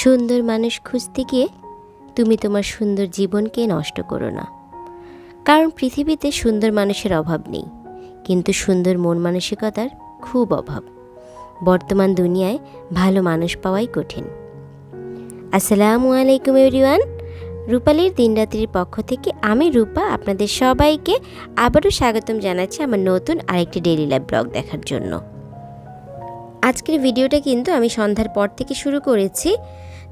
সুন্দর মানুষ খুঁজতে গিয়ে তুমি তোমার সুন্দর জীবনকে নষ্ট করো না। কারণ পৃথিবীতে সুন্দর মানুষের অভাব নেই, কিন্তু সুন্দর মন মানসিকতার খুব অভাব। বর্তমান দুনিয়ায় ভালো মানুষ পাওয়াই কঠিন। আসসালামু আলাইকুম এভরিওয়ান, রূপালীর দিনরাত্রির পক্ষ থেকে আমি রূপা আপনাদের সবাইকে আবারও স্বাগতম জানাচ্ছি আমার নতুন আরেকটি ডেইলি লাইফ ব্লগ দেখার জন্য। আজকের ভিডিওটা কিন্তু আমি সন্ধ্যার পর থেকে শুরু করেছি।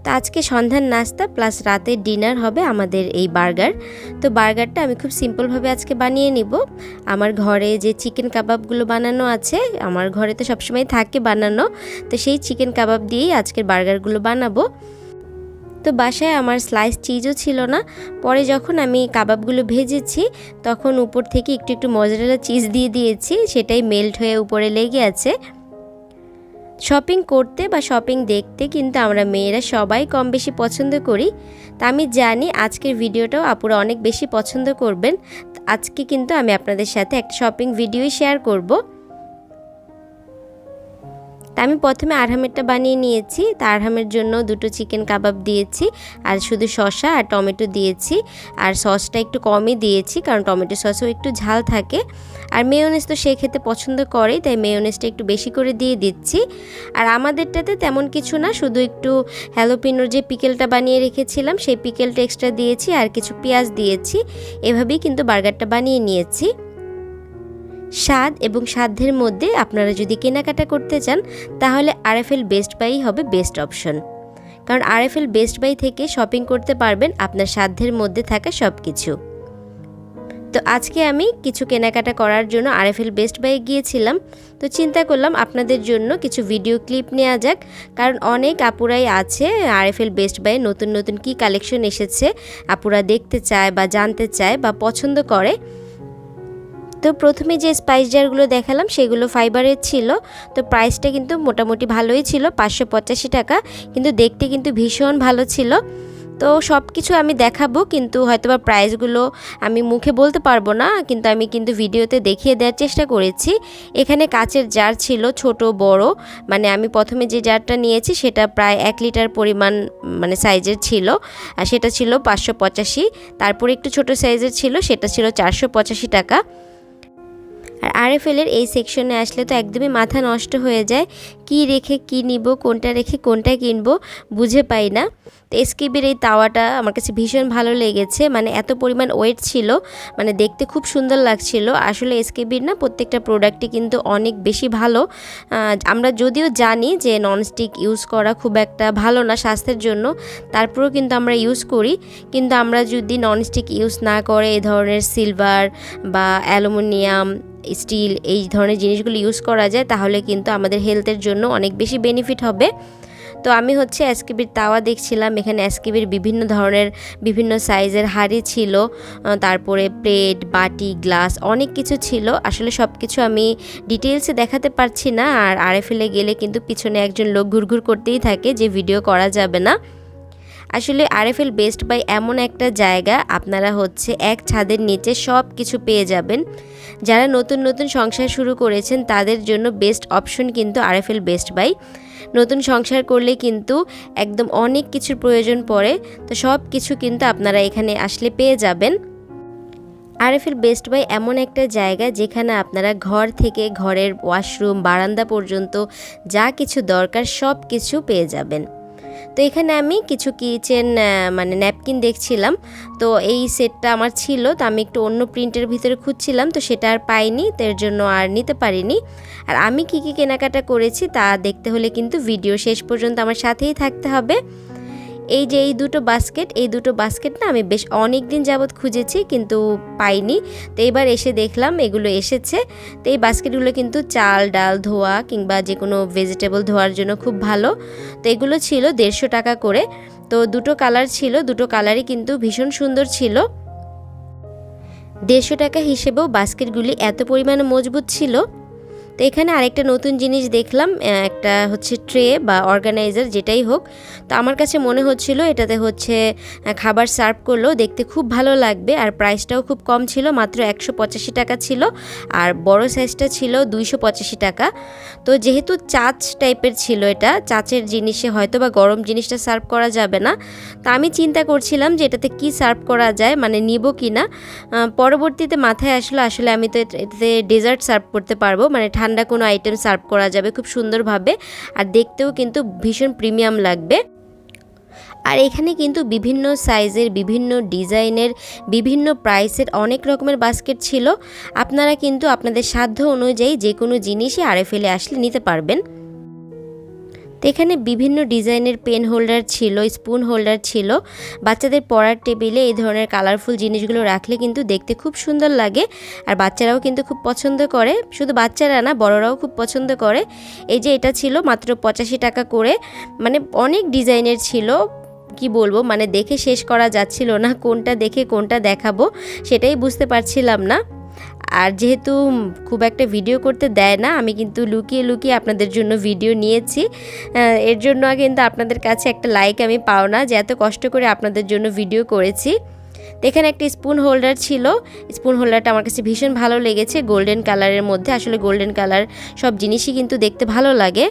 তো আজকে সন্ধ্যার নাস্তা প্লাস রাতের ডিনার হবে আমাদের এই বার্গার। তো বার্গারটা আমি খুব সিম্পলভাবে আজকে বানিয়ে নিব। আমার ঘরে যে চিকেন কাবাবগুলো বানানো আছে, আমার ঘরে তো সবসময় থাকে বানানো, তো সেই চিকেন কাবাব দিয়েই আজকের বার্গারগুলো বানাবো। তো বাসায় আমার স্লাইস চিজও ছিল না। পরে যখন আমি কাবাবগুলো ভেজেছি, তখন উপর থেকে একটু একটু মজারেলা চিজ দিয়ে দিয়েছি, সেটাই মেল্ট হয়ে উপরে লেগে আছে। শপিং করতে বা শপিং দেখতে কিন্তু আমরা মেয়েরা সবাই কম বেশি পছন্দ করি। তা আমি জানি আজকের ভিডিওটাও আপুরা অনেক বেশি পছন্দ করবেন। আজকে কিন্তু আমি আপনাদের সাথে একটা শপিং ভিডিওই শেয়ার করব। তা আমি প্রথমে আরহামেরটা বানিয়ে নিয়েছি। তা আরহামের জন্য দুটো চিকেন কাবাব দিয়েছি আর শুধু শসা আর টমেটো দিয়েছি। আর সসটা একটু কমই দিয়েছি কারণ টমেটো সসও একটু ঝাল থাকে। আর মেয়োনেজ তো সে খেতে পছন্দ করে, তাই মেয়োনেজটা একটু বেশি করে দিয়ে দিচ্ছি। আর আমাদেরটাতে তেমন কিছু না, শুধু একটু হ্যালোপিনোর যে পিকেলটা বানিয়ে রেখেছিলাম, সেই পিকেলটা এক্সট্রা দিয়েছি আর কিছু পেঁয়াজ দিয়েছি। এভাবেই কিন্তু বার্গারটা বানিয়ে নিয়েছি। স্বাদ এবং সাধ্যের মধ্যে আপনারা যদি কেনাকাটা করতে চান, তাহলে আরএফএল বেস্ট বাই হবে বেস্ট অপশন কারণ আরএফএল বেস্ট বাই থেকে শপিং করতে পারবেন আপনার সাধ্যের মধ্যে থাকা সব কিছু তো আজকে আমি কিছু কেনাকাটা করার জন্য আরএফএল বেস্ট বাই গিয়েছিলাম। তো চিন্তা করলাম আপনাদের জন্য কিছু ভিডিও ক্লিপ নেওয়া যাক। কারণ অনেক আপুরাই আছে, আরএফএল বেস্ট বাই নতুন নতুন কি কালেকশন এসেছে, আপুরা দেখতে চায় বা জানতে চায় বা পছন্দ করে। তো প্রথমে যে স্পাইস জারগুলো দেখালাম, সেগুলো ফাইবারের ছিল। তো প্রাইসটা কিন্তু মোটামুটি ভালোই ছিল, পাঁচশো পঁচাশি টাকা। কিন্তু দেখতে কিন্তু ভীষণ ভালো ছিল। তো সব কিছু আমি দেখাবো, কিন্তু হয়তোবা প্রাইসগুলো আমি মুখে বলতে পারব না, কিন্তু আমি কিন্তু ভিডিওতে দেখিয়ে দেওয়ার চেষ্টা করেছি। এখানে কাচের জার ছিল, ছোট, বড়। মানে আমি প্রথমে যে জারটা নিয়েছি, সেটা প্রায় এক লিটার পরিমাণ মানে সাইজের ছিল। আর সেটা ছিল পাঁচশো পঁচাশি। তারপরে একটু ছোট সাইজের ছিল, সেটা ছিল চারশো পঁচাশি টাকা। আর আরএফএলের এই সেকশনে আসলে তো একদমই মাথা নষ্ট হয়ে যায়। কি রেখে কি নিব, কোনটা রেখে কোনটা কিনবো বুঝে পাই না। তো এসকেবির এই তাওয়াটা আমার কাছে ভীষণ ভালো লেগেছে। মানে এত পরিমাণ ওয়েট ছিল মানে দেখতে খুব সুন্দর লাগছিল। আসলে এসকেবির না প্রত্যেকটা প্রোডাক্টই কিন্তু অনেক বেশি ভালো। আমরা যদিও জানি যে ননস্টিক ইউজ করা খুব একটা ভালো না স্বাস্থ্যের জন্য, তারপরেও কিন্তু আমরা ইউজ করি। কিন্তু আমরা যদি ননস্টিক ইউজ না করে এ ধরনের সিলভার বা অ্যালুমিনিয়াম স্টিল এই ধরনের জিনিসগুলো ইউজ করা যায়, তাহলে কিন্তু আমাদের হেলথের জন্য অনেক বেশি বেনিফিট হবে। তো আমি হচ্ছে অ্যাসকিবির তাওয়া দেখছিলাম, এখানে অ্যাসকিবির বিভিন্ন ধরনের, বিভিন্ন সাইজের হাড়ি ছিল তারপরে প্লেট বাটি গ্লাস অনেক কিছু ছিল। আসলে সব কিছু আমি ডিটেলসে দেখাতে পারছি না, আর আরএফএলে গেলে কিন্তু পিছনে একজন লোক ঘুরঘুর করতেই থাকে যে ভিডিও করা যাবে না। আসলে আরএফএল বেস্ট বাই এমন একটা জায়গা, আপনারা হচ্ছে এক ছাদের নিচে সব কিছু পেয়ে যাবেন। যারা নতুন নতুন সংসার শুরু করেছেন, তাদের জন্য বেস্ট অপশন কিন্তু আরএফএল বেস্ট বাই। নতুন সংসার করলে কিন্তু একদম অনেক কিছুর প্রয়োজন পড়ে, তো সব কিছু কিন্তু আপনারা এখানে আসলে পেয়ে যাবেন। আরএফএল বেস্ট বাই এমন একটা জায়গা যেখানে আপনারা ঘর থেকে ঘরের ওয়াশরুম, বারান্দা পর্যন্ত যা কিছু দরকার সব কিছু পেয়ে যাবেন। তো এখানে আমি কিছু কিচেন মানে ন্যাপকিন দেখছিলাম। তো এই সেটটা আমার ছিল, তো আমি একটু অন্য প্রিন্টের ভিতরে খুঁজছিলাম, তো সেটা আর পাইনি তার জন্য আর নিতে পারিনি। আর আমি কি কি কেনাকাটা করেছি তা দেখতে হলে কিন্তু ভিডিও শেষ পর্যন্ত আমার সাথেই থাকতে হবে। এই যে এই দুটো বাস্কেট এই দুটো বাস্কেট না আমি বেশ অনেক দিন যাবৎ খুঁজেছি কিন্তু পাইনি। তো এবার এসে দেখলাম এগুলো এসেছে। তো এই বাস্কেটগুলো কিন্তু চাল, ডাল, ধোয়া কিংবা যে কোনো ভেজিটেবল ধোয়ার জন্য খুব ভালো। তো এগুলো ছিল দেড়শো টাকা করে। তো দুটো কালার ছিল, দুটো কালারই কিন্তু ভীষণ সুন্দর ছিল। দেড়শো টাকা হিসেবেও বাস্কেটগুলি এত পরিমাণে মজবুত ছিল। তো এখানে আরেকটা নতুন জিনিস দেখলাম একটা হচ্ছে ট্রে বা অর্গানাইজার যেটাই হোক। তো আমার কাছে মনে হচ্ছিল এটাতে হচ্ছে খাবার সার্ভ করলেও দেখতে খুব ভালো লাগবে আর প্রাইসটাও খুব কম ছিল, মাত্র একশো পঁচাশি টাকা ছিল আর বড় সাইজটা ছিল দুইশো পঁচাশি টাকা। তো যেহেতু চাচ টাইপের ছিল এটা, চাচের জিনিসে হয়তো বা গরম জিনিসটা সার্ভ করা যাবে না। তা আমি চিন্তা করছিলাম যে এটাতে কি সার্ভ করা যায় মানে নিব কি না পরবর্তীতে মাথায় আসলো আসলে আমি তো এটাতে ডেজার্ট সার্ভ করতে পারব মানে ঠান্ডা কোনো আইটেম সার্ভ করা যাবে খুব সুন্দরভাবে। আর দেখতেও কিন্তু ভীষণ প্রিমিয়াম লাগবে। আর এখানে কিন্তু বিভিন্ন সাইজের বিভিন্ন ডিজাইনের বিভিন্ন প্রাইসের অনেক রকমের বাস্কেট ছিল। আপনারা কিন্তু আপনাদের সাধ্য অনুযায়ী যে কোনো জিনিসই আরে ফেলে আসলে নিতে পারবেন। তো এখানে বিভিন্ন ডিজাইনের পেন হোল্ডার ছিল, স্পুন হোল্ডার ছিল। বাচ্চাদের পড়ার টেবিলে এই ধরনের কালারফুল জিনিসগুলো রাখলে কিন্তু দেখতে খুব সুন্দর লাগে আর বাচ্চারাও কিন্তু খুব পছন্দ করে। শুধু বাচ্চারা না, বড়রাও খুব পছন্দ করে। এই যে এটা ছিল মাত্র পঁচাশি টাকা করে। মানে অনেক ডিজাইনের ছিল। কি বলব মানে দেখে শেষ করা যাচ্ছিল না কোনটা দেখে কোনটা দেখাবো, সেটাই বুঝতে পারছিলাম না। আর যেহেতু খুব একটা ভিডিও করতে দেয় না, আমি কিন্তু লুকিয়ে লুকিয়ে আপনাদের জন্য ভিডিও নিয়েছি। এর জন্য কিন্তু আপনাদের কাছে একটা লাইক আমি পাও না, যে এত কষ্ট করে আপনাদের জন্য ভিডিও করেছি। এখানে একটা স্পুন হোল্ডার ছিল। স্পুন হোল্ডারটা আমার কাছে ভীষণ ভালো লেগেছে গোল্ডেন কালারের মধ্যে। আসলে গোল্ডেন কালার সব জিনিসই কিন্তু দেখতে ভালো লাগে।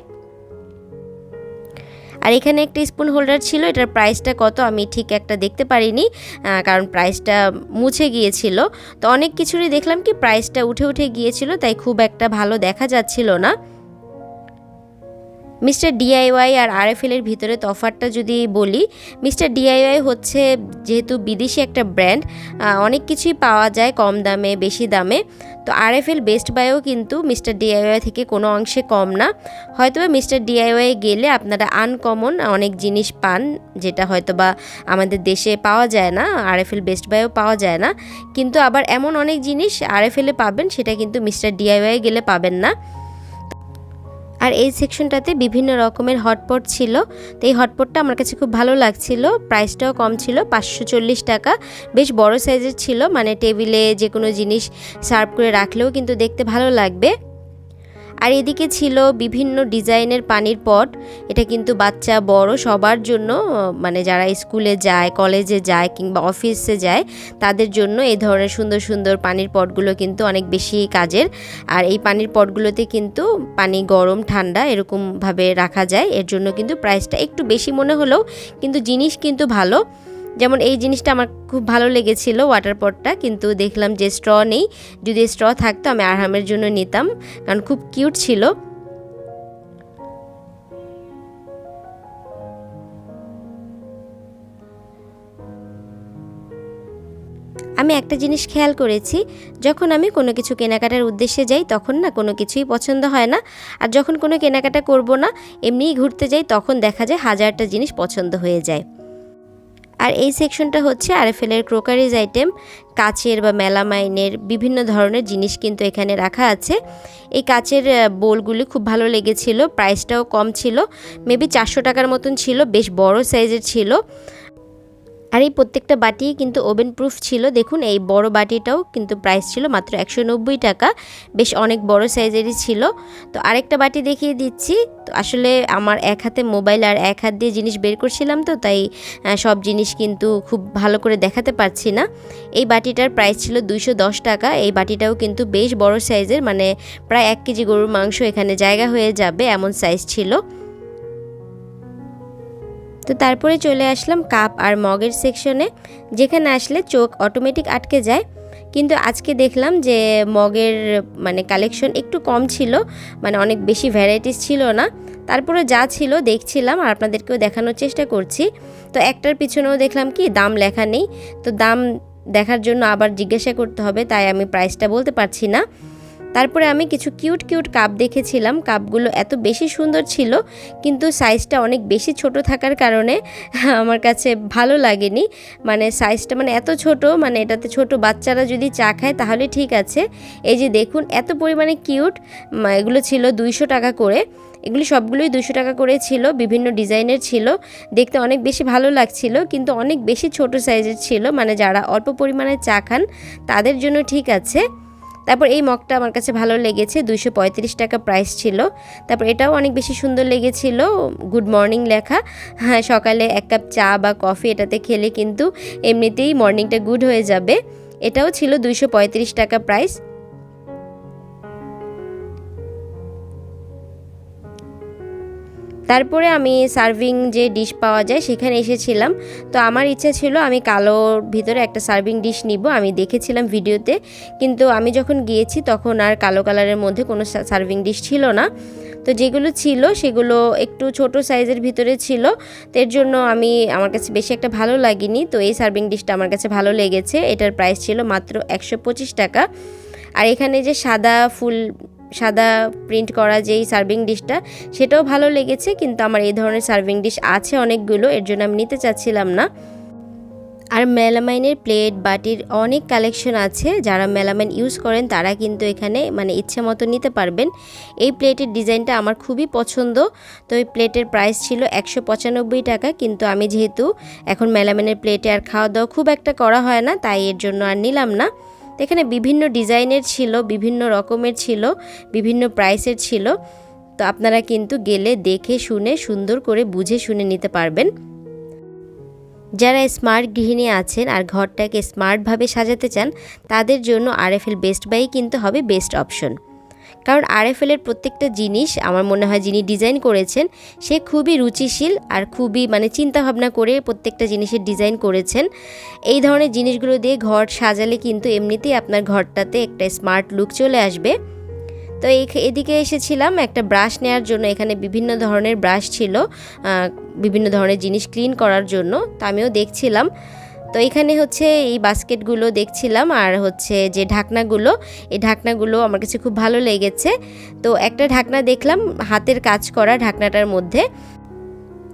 আর এখানে একটা স্পুন হোল্ডার ছিল, এটার প্রাইসটা কত আমি ঠিক একটা দেখতে পারিনি কারণ প্রাইসটা মুছে গিয়েছিল। তো অনেক কিছুরই দেখলাম কি প্রাইসটা উঠে উঠে গিয়েছিল, তাই খুব একটা ভালো দেখা যাচ্ছিল না। মিস্টার ডিআইওয়াই আর আরএফএল এর ভিতরে তফাতটা যদি বলি, মিস্টার ডিআইওয়াই হচ্ছে যেহেতু বিদেশি একটা ব্র্যান্ড অনেক কিছুই পাওয়া যায় কম দামে, বেশি দামে। তো আরএফএল বেস্ট বাইও কিন্তু মিস্টার ডিআইওয়াই থেকে কোনো অংশে কম না। হয়তো বা মিস্টার ডিআইওয়াই গেলে আপনারা আনকমন অনেক জিনিস পান, যেটা হয়তো বা আমাদের দেশে পাওয়া যায় না আরএফএল বেস্ট বাইও পাওয়া যায় না। কিন্তু আবার এমন অনেক জিনিস আরএফএলে পাবেন, সেটা কিন্তু মিস্টার ডিআইওয়াই গেলে পাবেন না। আর এই সেকশনটাতে বিভিন্ন রকমের হটপট ছিল। তো এই হটপটটা আমার কাছে খুব ভালো লাগছিল। প্রাইসটাও কম ছিল, পাঁচশো চল্লিশ টাকা। বেশ বড় সাইজের ছিল মানে টেবিলে যে কোনো জিনিস সার্ভ করে রাখলেও কিন্তু দেখতে ভালো লাগবে। আর এদিকে ছিল বিভিন্ন ডিজাইনের পানির পট। এটা কিন্তু বাচ্চা, বড়, সবার জন্য মানে যারা স্কুলে যায়, কলেজে যায় কিংবা অফিসে যায়, তাদের জন্য এই ধরনের সুন্দর সুন্দর পানির পটগুলো কিন্তু অনেক বেশি কাজের। আর এই পানির পটগুলোতে কিন্তু পানি গরম, ঠান্ডা এরকমভাবে রাখা যায়। এর জন্য কিন্তু প্রাইসটা একটু বেশি মনে হলেও কিন্তু জিনিস কিন্তু ভালো। যেমন এই জিনিসটা আমার খুব ভালো লেগেছিল ওয়াটার পটটা কিন্তু দেখলাম যে স্ট্র নেই। যদি স্ট্র থাকতো, আমি আরহামের জন্য নিতাম, কারণ খুব কিউট ছিল। আমি একটা জিনিস খেয়াল করেছি, যখন আমি কোনো কিছু কেনাকাটার উদ্দেশ্যে যাই, তখন না কোনো কিছুই পছন্দ হয় না। আর যখন কোনো কেনাকাটা করব না, এমনিই ঘুরতে যাই, তখন দেখা যায় হাজারটা জিনিস পছন্দ হয়ে যায়। আর এই সেকশনটা হচ্ছে আরএফএলের ক্রোকারিজ আইটেম, কাচের বা মেলামাইনের বিভিন্ন ধরনের জিনিস কিন্তু এখানে রাখা আছে। এই কাচের বোলগুলি খুব ভালো লেগেছিল, প্রাইসটাও কম ছিল, মেবি চারশো টাকার মতন ছিল, বেশ বড় সাইজের ছিল। আর এই প্রত্যেকটা বাটি কিন্তু ওভেন প্রুফ ছিল। দেখুন, এই বড় বাটিটাও কিন্তু প্রাইস ছিল মাত্র একশো নব্বই টাকা। বেশ অনেক বড় সাইজেরই ছিল। তো আরেকটা বাটি দেখিয়ে দিচ্ছি। তো আসলে আমার এক হাতে মোবাইল আর এক হাত দিয়ে জিনিস বের করছিলাম তো, তাই সব জিনিস কিন্তু খুব ভালো করে দেখাতে পারছি না। এই বাটিটার প্রাইস ছিল দুইশো দশ টাকা। এই বাটিটাও কিন্তু বেশ বড় সাইজের মানে প্রায় এক কেজি গরুর মাংস এখানে জায়গা হয়ে যাবে, এমন সাইজ ছিল। তো তারপরে চলে আসলাম কাপ আর মগের সেকশনে যেখানে আসলে চোখ অটোমেটিক আটকে যায়। কিন্তু আজকে দেখলাম যে মগের মানে কালেকশন একটু কম ছিল মানে অনেক বেশি ভ্যারাইটিস ছিল না। তারপরে যা ছিল দেখছিলাম আর আপনাদেরকেও দেখানোর চেষ্টা করছি। তো একটার পিছনেও দেখলাম কি, দাম লেখা নেই। তো দাম দেখার জন্য আবার জিজ্ঞাসা করতে হবে, তাই আমি প্রাইসটা বলতে পারছি না। তারপরে আমি কিছু কিউট কিউট কাপ দেখেছিলাম। কাপগুলো এত বেশি সুন্দর ছিল, কিন্তু সাইজটা অনেক বেশি ছোট থাকার কারণে আমার কাছে ভালো লাগেনি। মানে সাইজটা মানে এত ছোট মানে এটাতে ছোট বাচ্চারা যদি চা খায় তাহলে ঠিক আছে। এই যে দেখুন, এত পরিমাণে কিউট এগুলো ছিল দুইশো টাকা করে। এগুলি সবগুলোই দুশো টাকা করে ছিল, বিভিন্ন ডিজাইনের ছিল। দেখতে অনেক বেশি ভালো লাগছিল, কিন্তু অনেক বেশি ছোট সাইজের ছিল। মানে যারা অল্প পরিমাণে চা খান তাদের জন্য ঠিক আছে। তারপর এই মগটা আমার কাছে ভালো লেগেছে পঁয়ত্রিশ টাকা প্রাইস ছিল। তারপর এটাও অনেক বেশি সুন্দর লেগেছিল গুড মর্নিং লেখা। হ্যাঁ সকালে এক কাপ চা বা কফি এটাতে খেলে কিন্তু এমনিতেই মর্নিংটা গুড হয়ে যাবে। এটাও ছিল দুশো টাকা প্রাইস তারপরে আমি সার্ভিং যে ডিশ পাওয়া যায় সেখানে এসেছিলাম। তো আমার ইচ্ছা ছিল আমি কালোর ভিতরে একটা সার্ভিং ডিশ নিব। আমি দেখেছিলাম ভিডিওতে। কিন্তু আমি যখন গিয়েছি তখন আর কালো কালারের মধ্যে কোনো সার্ভিং ডিশ ছিল না। তো যেগুলো ছিল সেগুলো একটু ছোট সাইজের ভিতরে ছিল। তো এর জন্য আমি, আমার কাছে বেশি একটা ভালো লাগেনি। তো এই সার্ভিং ডিশটা আমার কাছে ভালো লেগেছে। এটার প্রাইস ছিল মাত্র একশো পঁচিশ টাকা। আর এখানে যে সাদা ফুল সাদা প্রিন্ট করা যেই সার্ভিং ডিশটা সেটাও ভালো লেগেছে, কিন্তু আমার এই ধরনের সার্ভিং ডিশ আছে অনেকগুলো, এর জন্য আমি নিতে চাচ্ছিলাম না। আর মেলামাইনের প্লেট বাটির অনেক কালেকশন আছে, যারা মেলামাইন ইউজ করেন, তারা কিন্তু এখানে মানে ইচ্ছে মতো নিতে পারবেন। এই প্লেটের ডিজাইনটা আমার খুবই পছন্দ, তো এই প্লেটের প্রাইস ছিল একশো পঁচানব্বই টাকা, কিন্তু আমি যেহেতু এখন মেলামাইনের প্লেটে আর খাওয়া দাওয়া খুব একটা করা হয় না, তাই এর জন্য আর নিলাম না। এখানে বিভিন্ন ডিজাইনের ছিল, বিভিন্ন রকমের ছিল, বিভিন্ন প্রাইসের ছিল। তো আপনারা কিন্তু গেলে দেখে শুনে, সুন্দর করে বুঝে শুনে নিতে পারবেন। যারা স্মার্ট গৃহিণী আছেন আর ঘরটাকে স্মার্টভাবে সাজাতে চান, তাদের জন্য R F L best buy কিন্তু হবে বেস্ট অপশন কারণ আরএফএলের প্রত্যেকটা জিনিস আমার মনে হয় যিনি ডিজাইন করেছেন, সে খুবই রুচিশীল আর খুবই মানে চিন্তা ভাবনা করে প্রত্যেকটা জিনিসের ডিজাইন করেছেন। এই ধরনের জিনিসগুলো দিয়ে ঘর সাজালে কিন্তু এমনিতেই আপনার ঘরটাতে একটা স্মার্ট লুক চলে আসবে। তো এদিকে এসেছিলাম, একটা ব্রাশ নেওয়ার জন্য, এখানে বিভিন্ন ধরনের ব্রাশ ছিল বিভিন্ন ধরনের জিনিস ক্লিন করার জন্য। তো আমিও দেখছিলাম। তো এখানে হচ্ছে এই বাস্কেটগুলো দেখছিলাম আর হচ্ছে যে ঢাকনাগুলো, এই ঢাকনাগুলো আমার কাছে খুব ভালো লেগেছে। তো একটা ঢাকনা দেখলাম হাতের কাজ করা ঢাকনাটার মধ্যে।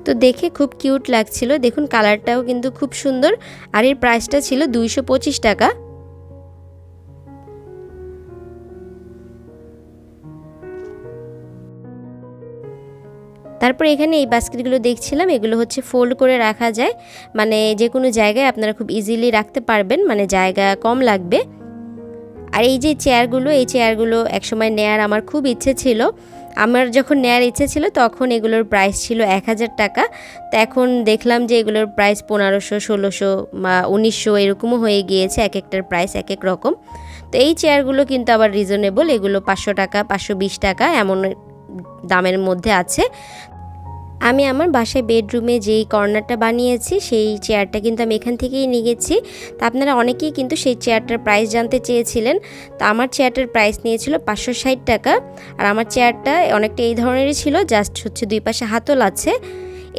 তো দেখে খুব কিউট লাগছিল। দেখুন কালারটাও কিন্তু খুব সুন্দর। আর এর প্রাইসটা ছিল দুইশো পঁচিশ টাকা। তারপর এখানে এই বাস্কেটগুলো দেখছিলাম, এগুলো হচ্ছে ফোল্ড করে রাখা যায়। মানে যে কোনো জায়গায় আপনারা খুব ইজিলি রাখতে পারবেন মানে জায়গা কম লাগবে। আর এই যে চেয়ারগুলো এই চেয়ারগুলো একসময় নেয়ার আমার খুব ইচ্ছে ছিল। আমার যখন নেয়ার ইচ্ছে ছিল, তখন এগুলোর প্রাইস ছিল এক হাজার টাকা। তো এখন দেখলাম যে এগুলোর প্রাইস পনেরোশো, ষোলোশো বা উনিশশো এরকমও হয়ে গিয়েছে এক একটার প্রাইস এক এক রকম। তো এই চেয়ারগুলো কিন্তু আবার রিজনেবল এগুলো পাঁচশো টাকা, পাঁচশো বিশ টাকা এমন দামের মধ্যে আছে। আমি আমার বাসায় বেডরুমে যেই কর্নারটা বানিয়েছি, সেই চেয়ারটা কিন্তু আমি এখান থেকেই নিয়ে গেছি। তা আপনারা অনেকেই কিন্তু সেই চেয়ারটার প্রাইস জানতে চেয়েছিলেন। তো আমার চেয়ারটার প্রাইস নিয়েছিল পাঁচশো ষাট টাকা। আর আমার চেয়ারটা অনেকটা এই ধরনেরই ছিল জাস্ট হচ্ছে দুই পাশে হাতল আছে।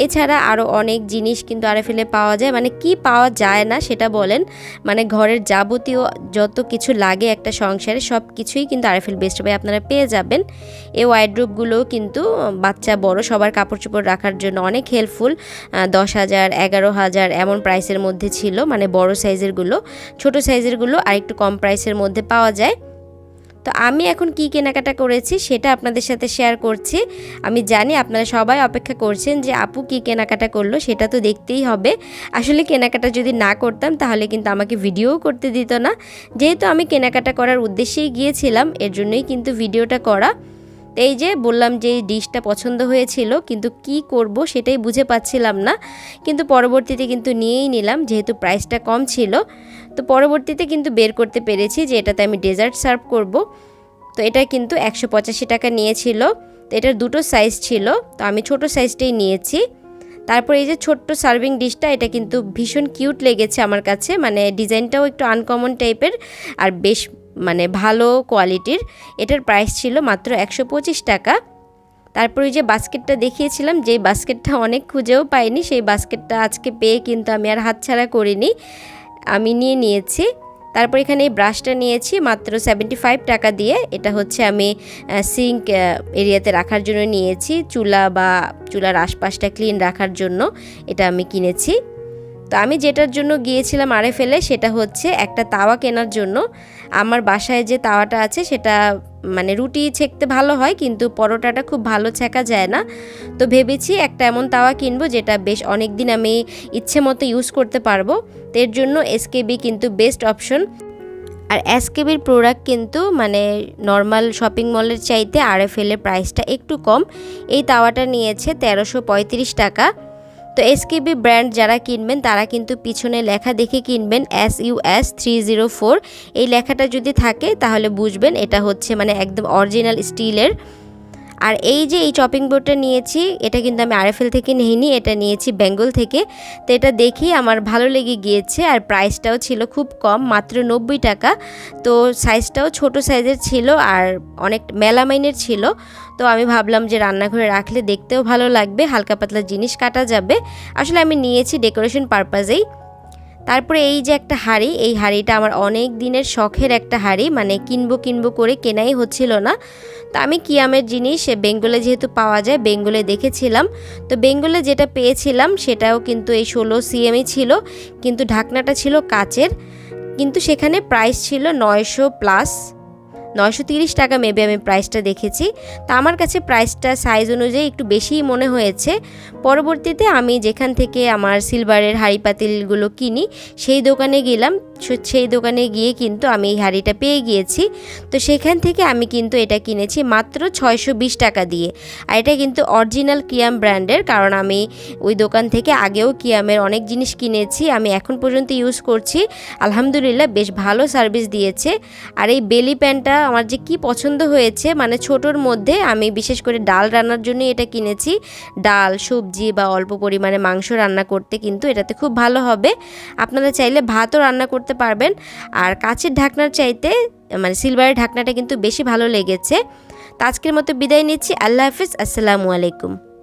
এছাড়া আরও অনেক জিনিস কিন্তু আরএফএলে পাওয়া যায়। মানে কি পাওয়া যায় না সেটা বলেন। মানে ঘরের যাবতীয় যত কিছু লাগে একটা সংসারে সব কিছুই কিন্তু আরএফএল বেস্ট বাই আপনারা পেয়ে যাবেন। এই ওয়াইড্রোপগুলোও কিন্তু বাচ্চা বড় সবার কাপড় চোপড় রাখার জন্য অনেক হেল্পফুল দশ হাজার, এগারো হাজার এমন প্রাইসের মধ্যে ছিল। মানে বড় সাইজেরগুলো ছোট সাইজেরগুলো আর একটু কম প্রাইসের মধ্যে পাওয়া যায়। তো আমি এখন কি কেনাকাটা করেছি সেটা আপনাদের সাথে শেয়ার করছি। আমি জানি আপনারা সবাই অপেক্ষা করছেন যে আপু কি কেনাকাটা করল, সেটা তো দেখতেই হবে। আসলে কেনাকাটা যদি না করতাম, তাহলে কিন্তু আমাকে ভিডিওও করতে দিত না। যেহেতু আমি কেনাকাটা করার উদ্দেশ্যেই গিয়েছিলাম, এর জন্যই কিন্তু ভিডিওটা করা। এই যে বললাম যে ডিশটা পছন্দ হয়েছিল, কিন্তু কি করব সেটাই বুঝে পাচ্ছিলাম না। কিন্তু পরবর্তীতে কিন্তু নিয়েই নিলাম, যেহেতু প্রাইসটা কম ছিল। তো পরবর্তীতে কিন্তু বের করতে পেরেছি যে এটাতে আমি ডেজার্ট সার্ভ করব। তো এটা কিন্তু একশো পঁচাশি টাকা নিয়েছিল। তো এটার দুটো সাইজ ছিল। তো আমি ছোট সাইজটাই নিয়েছি। তারপর এই যে ছোট্ট সার্ভিং ডিশটা এটা কিন্তু ভীষণ কিউট লেগেছে আমার কাছে। মানে ডিজাইনটাও একটু আনকমন টাইপের আর বেশ মানে ভালো কোয়ালিটির এটার প্রাইস ছিল মাত্র একশো পঁচিশ টাকা। তারপরে যে বাস্কেটটা দেখিয়েছিলাম, যেই বাস্কেটটা অনেক খুঁজেও পাইনি, সেই বাস্কেটটা আজকে পেয়ে কিন্তু আমি আর হাতছাড়া করিনি। আমি নিয়ে নিয়েছি। তারপর এখানে এই ব্রাশটা নিয়েছি, মাত্র সেভেন্টি ফাইভ টাকা দিয়ে। এটা হচ্ছে আমি সিঙ্ক এরিয়াতে রাখার জন্য নিয়েছি। চুলা বা চুলার আশপাশটা ক্লিন রাখার জন্য এটা আমি কিনেছি। তো আমি যেটার জন্য গিয়েছিলাম আরে ফেলে সেটা হচ্ছে একটা তাওয়া কেনার জন্য। আমার বাসায় যে তাওয়াটা আছে সেটা মানে রুটি ছেঁকতে ভালো হয়, কিন্তু পরোটাটা খুব ভালো ছেঁকা যায় না। তো ভেবেছি একটা এমন তাওয়া কিনবো যেটা বেশ অনেক দিন আমি ইচ্ছে মতো ইউজ করতে পারব। এর জন্য এসকেবি কিন্তু বেস্ট অপশন আর এসকেবির প্রোডাক্ট কিন্তু মানে নর্মাল শপিং মলের চাইতে আর এফ এর প্রাইসটা একটু কম। এই তাওয়াটা নিয়েছে তেরোশো টাকা। তো এসকেবি ব্র্যান্ড যারা কিনবেন, তারা কিন্তু পিছনে লেখা দেখে কিনবেন S U S three zero four এই লেখাটা যদি থাকে, তাহলে বুঝবেন এটা হচ্ছে মানে একদম অরিজিনাল স্টিলের আর এই যে এই চপিং বোর্ডটা নিয়েছি, এটা কিন্তু আমি আরএফএল থেকে নিইনি, এটা নিয়েছি বেঙ্গল থেকে। তো এটা দেখি আমার ভালো লেগে গিয়েছে আর প্রাইসটাও ছিল খুব কম, মাত্র নব্বই টাকা। তো সাইজটাও ছোট সাইজের ছিল আর অনেক মেলামাইনের ছিল। তো আমি ভাবলাম যে রান্নাঘরে রাখলে দেখতেও ভালো লাগবে, হালকা পাতলা জিনিস কাটা যাবে। আসলে আমি নিয়েছি ডেকোরেশন পারপাজেই তারপরে এই যে একটা হাড়ি, এই হাড়িটা আমার অনেক দিনের শখের একটা হাড়ি মানে কিনবো কিনবো করে কেনাই হচ্ছিল না। তো আমি কিয়ামের জিনিস বেঙ্গলে যেহেতু পাওয়া যায়, বেঙ্গলে দেখেছিলাম। তো বেঙ্গলে যেটা পেয়েছিলাম, সেটাও কিন্তু এই ষোলো সিএমই ছিল, কিন্তু ঢাকনাটা ছিল কাচের। কিন্তু সেখানে প্রাইস ছিল নয়শো প্লাস নয়শো টাকা মেবি আমি প্রাইসটা দেখেছি। তা আমার কাছে প্রাইসটা সাইজ অনুযায়ী একটু বেশিই মনে হয়েছে। পরবর্তীতে আমি যেখান থেকে আমার সিলভারের হাঁড়ি পাতিলগুলো কিনি, সেই দোকানে গেলাম। সেই দোকানে গিয়ে কিন্তু আমি এই হাঁড়িটা পেয়ে গিয়েছি। তো সেখান থেকে আমি কিন্তু এটা কিনেছি মাত্র ছয়শো বিশ টাকা দিয়ে। আর এটা কিন্তু অরিজিনাল কিয়াম ব্র্যান্ডের, কারণ আমি ওই দোকান থেকে আগেও কিয়ামের অনেক জিনিস কিনেছি, আমি এখন পর্যন্ত ইউজ করছি। আলহামদুলিল্লাহ বেশ ভালো সার্ভিস দিয়েছে। আর এই বেলি প্যানটা আমার যে কি পছন্দ হয়েছে মানে ছোটোর মধ্যে আমি বিশেষ করে ডাল রান্নার জন্য এটা কিনেছি। ডাল, সবজি বা অল্প পরিমাণে মাংস রান্না করতে কিন্তু এটাতে খুব ভালো হবে। আপনারা চাইলে ভাতও রান্না করতে পারবেন। আর কাচের ঢাকনার চাইতে মানে সিলভারের ঢাকনাটা কিন্তু বেশি ভালো লেগেছে। তো আজকের মতো বিদায় নিচ্ছি। আল্লাহ হাফিজ। আসসালামু আলাইকুম।